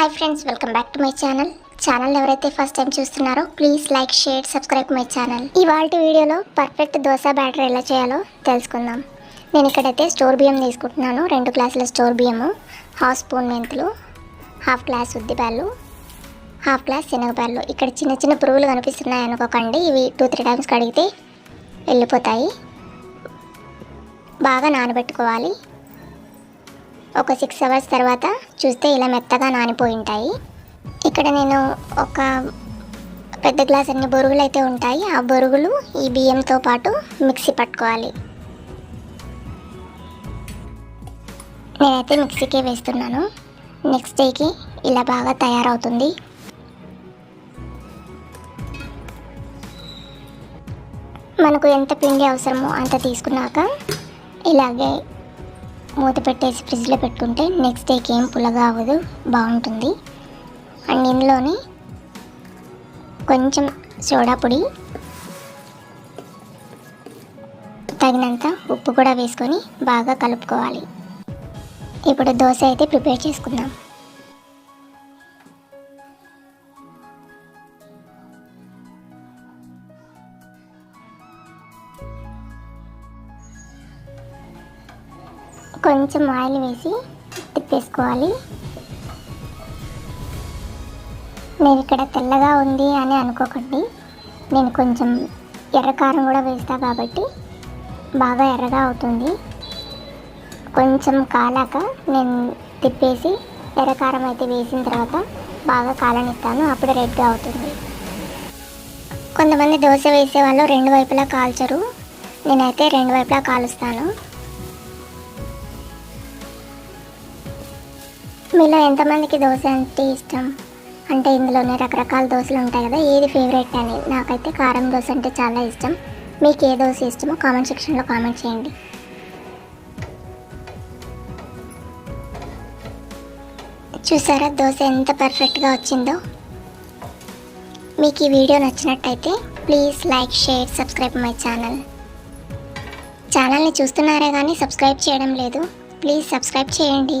Hi friends welcome back to my channel channel ఎవరైతే first time చూస్తున్నారో please like share subscribe my channel ఇవాళ వీడియోలో perfect dosa batter ఎలా చేయాలో తెలుసుకుందాం. నేను ఇక్కడైతే స్టోర్ బియ్యం తీసుకుంటున్నాను. రెండు గ్లాసుల స్టోర్ బియ్యము హాఫ్ స్పూన్ మెంతులు హాఫ్ గ్లాస్ ఉద్దిపాలు హాఫ్ గ్లాస్ శనగపాలు ఇక్కడ చిన్న చిన్న పురుగులు కనిపిస్తున్నాయి అనుకోకండి. ఇవి టూ త్రీ టైమ్స్ కడిగితే వెళ్ళిపోతాయి. బాగా నానబెట్టుకోవాలి. ఒక సిక్స్ అవర్స్ తర్వాత చూస్తే ఇలా మెత్తగా నానిపోయి ఉంటాయి. ఇక్కడ నేను ఒక పెద్ద గ్లాస్ అన్ని బొరుగులు అయితే ఉంటాయి. ఆ బొరుగులు ఈ బియ్యంతో పాటు మిక్సీ పట్టుకోవాలి. నేనైతే మిక్సీకే వేస్తున్నాను. నెక్స్ట్ డేకి ఇలా బాగా తయారవుతుంది. మనకు ఎంత పిండి అవసరమో అంత తీసుకున్నాక ఇలాగే మూత పెట్టేసి ఫ్రిడ్జ్లో పెట్టుకుంటే నెక్స్ట్ డేకి ఏం పుల్లగా అవ్వదు బాగుంటుంది. అండ్ ఇందులోనే కొంచెం సోడా పొడి తగినంత ఉప్పు కూడా వేసుకొని బాగా కలుపుకోవాలి. ఇప్పుడు దోశ అయితే ప్రిపేర్ చేసుకుందాం. కొంచెం ఆయిల్ వేసి తిప్పేసుకోవాలి. నేను ఇక్కడ తెల్లగా ఉంది అని అనుకోకండి. నేను కొంచెం ఎర్రకారం కూడా వేస్తా కాబట్టి బాగా ఎర్రగా అవుతుంది. కొంచెం కాలాక నేను తిప్పేసి ఎర్రకారం అయితే వేసిన తర్వాత బాగా కాలనిస్తాను. అప్పుడు రెడ్గా అవుతుంది. కొంతమంది దోశ వేసే వాళ్ళు రెండు వైపులా కాల్చరు. నేనైతే రెండు వైపులా కాలుస్తాను. మీలో ఎంతమందికి దోశ అంటే ఇష్టం? అంటే ఇందులోనే రకరకాల దోశలు ఉంటాయి కదా ఏది ఫేవరెట్ అని? నాకైతే కారం దోశ అంటే చాలా ఇష్టం. మీకు ఏ దోశ ఇష్టమో కామెంట్ సెక్షన్లో కామెంట్ చేయండి. చూసారా దోశ ఎంత పర్ఫెక్ట్గా వచ్చిందో? మీకు ఈ వీడియో నచ్చినట్టయితే please like share subscribe my channel ఛానల్ని చూస్తున్నారే కానీ సబ్స్క్రైబ్ చేయడం లేదు. ప్లీజ్ సబ్స్క్రైబ్ చేయండి.